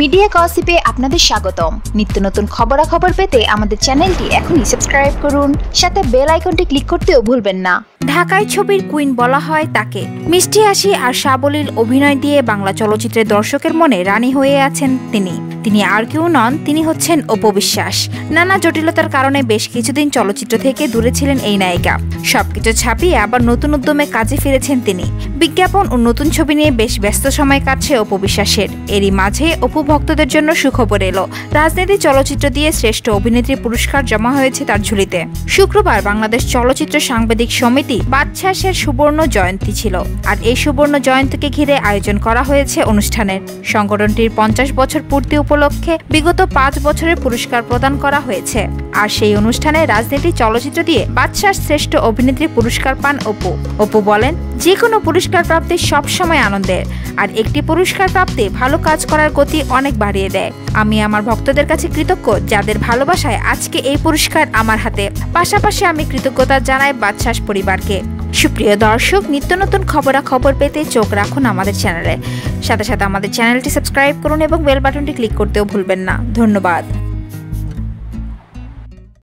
Media গসিপে আপনাদের স্বাগতম। নিত্য নতুন খবরাখবর পেতে আমাদের চ্যানেলটি এখনই সাবস্ক্রাইব করুন। সাথে বেল আইকনটি ক্লিক করতেও ভুলবেন না। ঢাকায় ছবির কুইন বলা হয় তাকে। মিষ্টি হাসি আর সাবলীল অভিনয় দিয়ে বাংলা চলচ্চিত্রের দর্শকের মনে রানী হয়ে আছেন তিনি। তিনি আর কেউ নন, তিনি হচ্ছেন অপবিশ্বাস নানা জটিলতার কারণে বেশ কিছুদিন চলচ্চিত্র থেকে দূরে ছিলেন এই নায়িকা। সবকিছু ছাপিয়ে আবার নতুন উদ্যমে কাজে ফিরেছেন তিনি। বিজ্ঞাপন ও নতুন ছবি নিয়ে বেশ ব্যস্ত সময় কাটছে অপবিশ্বাসের এরই মাঝে অপু ভক্তদের জন্য সুখবর এলো। রাজনীতি চলচ্চিত্র দিয়ে শ্রেষ্ঠ অভিনেত্রী পুরস্কার জমা হয়েছে তার ঝুলিতে। শুক্রবার বাংলাদেশ চলচ্চিত্র সাংবাদিক সমিতি বাদশাসের সুবর্ণ জয়ন্তী ছিল। আর এই সুবর্ণ জয়ন্তীকে ঘিরে আয়োজন করা হয়েছে অনুষ্ঠানের। সংগঠনটির পঞ্চাশ বছর পূর্তি উপলক্ষে বিগত পাঁচ বছরের পুরস্কার প্রদান করা হয়েছে। আর সেই অনুষ্ঠানে রাজনীতি চলচ্চিত্র দিয়ে বাদশাহ শ্রেষ্ঠ অভিনেত্রী পুরস্কার পান অপু। অপু বলেন যে কোনো পুরস্কার প্রাপ্তি সবসময় আনন্দের, আর একটি পুরস্কার প্রাপ্তি ভালো কাজ করার গতি অনেক বাড়িয়ে দেয়। আমি আমার ভক্তদের কাছে কৃতজ্ঞ, যাদের ভালোবাসায় আজকে এই পুরস্কার আমার হাতে। পাশাপাশি আমি কৃতজ্ঞতা জানাই বাদশাস পরিবারকে। সুপ্রিয় দর্শক, নিত্য নতুন খবরাখবর পেতে চোখ রাখুন আমাদের চ্যানেলে। সাথে সাথে আমাদের চ্যানেলটি সাবস্ক্রাইব করুন এবং বেল বাটনটি ক্লিক করতেও ভুলবেন না। ধন্যবাদ।